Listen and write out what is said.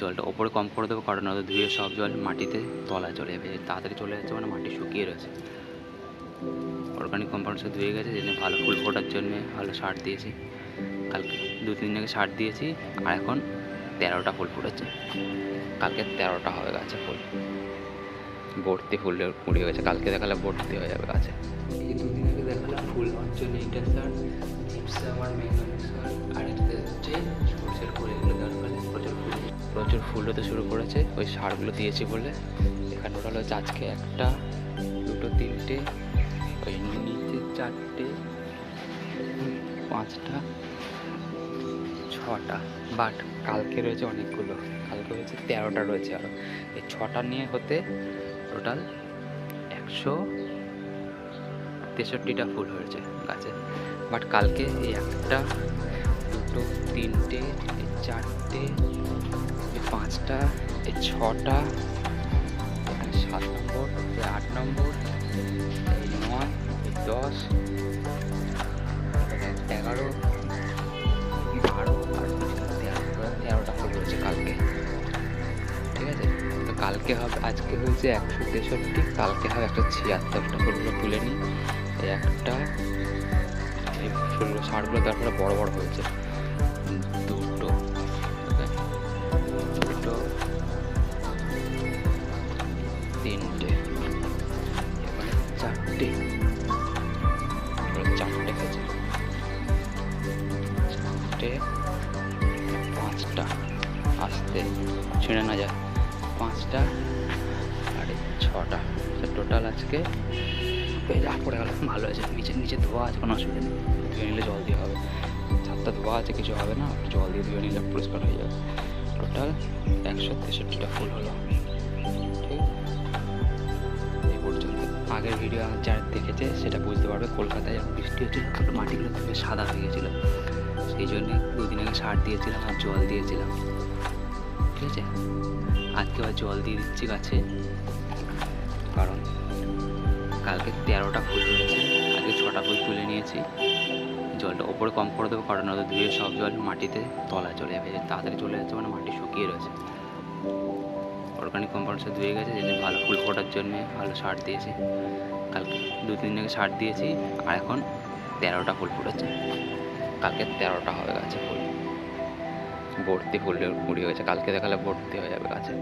জলটা ওপরে কম করে দেবো, কারণ নয়তো ধুয়ে সব জল মাটিতে তলায় চলে যাবে। তাড়াতাড়ি চলে যাচ্ছে মানে মাটি শুকিয়ে রয়েছে। অর্গানিক কম্পাউন্ডসে ধুয়ে গেছে, যেদিন ভালো ফুল ফোটার জন্য ভালো সার দিয়েছি। কালকে দু তিন দিন আগে সার দিয়েছি, আর এখন তেরোটা ফুল ফুটেছে। কালকে তেরোটা হবে গাছে ফুল। ভর্তি ফুলে কুড়ি হয়েছে কালকে দেখালে ভর্তি হয়ে যাবে গাছে। এই দুদিন আগে দেখালাম ফুল হওয়ার জন্য আমার ম্যাগনেটিক প্রচুর ফুল হতে শুরু করেছে। ওই সারগুলো দিয়েছি বলে। এখানে টোটাল হচ্ছে আজকে একটা, দুটো, তিনটে, ওই নিচে চারটে, পাঁচটা, ছটা। বাট কালকে রয়েছে অনেকগুলো। কালকে রয়েছে তেরোটা রয়েছে আরও এই ছটা নিয়ে হতে টোটাল একশো তেষট্টিটা ফুল হয়েছে গাছে। বাট কালকে এই একটা, দুটো, তিনটে চারটে পাঁচটা ছটা সাত নম্বর আট নম্বর নয় দশ এগারো, বারো, আর তেরো তেরোটা ফুল হয়েছে কালকে। ঠিক আছে? তো কালকে হবে, আজকে হয়েছে একশো তেষট্টি, কালকে হবে একশো ছিয়াত্তরটা ফুলগুলো তুলে নিই। একটা এই ফুলগুলো সারগুলো তারপরে বড় বড় হয়েছে। দুটো চারটে। চারটে হয়েছে চারটে, পাঁচটা, আসতে। ছিঁড়ে না যায় পাঁচটা আর ছটা। টোটাল আজকে এই যা পড়ে গেল, ভালো হয়েছে। নিচে নিচে ধোয়া আছে, কোনো অসুবিধা নেই। ধুয়ে নিলে জল দিয়ে হবে। ছাদটা ধোয়া আছে, কিছু হবে না। জল দিয়ে ধুয়ে নিলে পরিষ্কার হয়ে যাবে। টোটাল একশো তেষট্টিটা ফুল হলো। ঠিক? এই পর্যন্ত আগের ভিডিও যারা দেখেছে, সেটা বুঝতে পারবে। কলকাতায় যখন বৃষ্টি হচ্ছিল, তখন মাটিগুলো খুবই সাদা হয়ে গেছিল। সেই জন্যে দুদিন আগে সার দিয়েছিলাম আর জল দিয়েছিলাম। ঠিক আছে? আজকে আবার জল দিয়ে দিচ্ছি গাছে। কারণ কালকে তেরোটা ফুল রয়েছে আজকে ছটা ফুল তুলে নিয়েছি। জলটা ওপরে কম করে দেবো, কারণ নয়তো ধুয়ে সব জল মাটিতে তলায় চলে যাবে। তাড়াতাড়ি চলে যাচ্ছে মানে মাটি শুকিয়ে রয়েছে। অর্গানিক কম্পাউন্ড সার ধুয়ে গেছে যেদিন ভালো ফুল ফোটার জন্য ভালো সার দিয়েছি। কালকে দু তিন দিন আগে সার দিয়েছি, আর এখন তেরোটা ফুল ফুটেছে। কালকে তেরোটা হবে গাছে ফুল। ভর্তি ফুল কুড়ি হয়েছে, কালকে দেখালে ভর্তি হয়ে যাবে গাছে।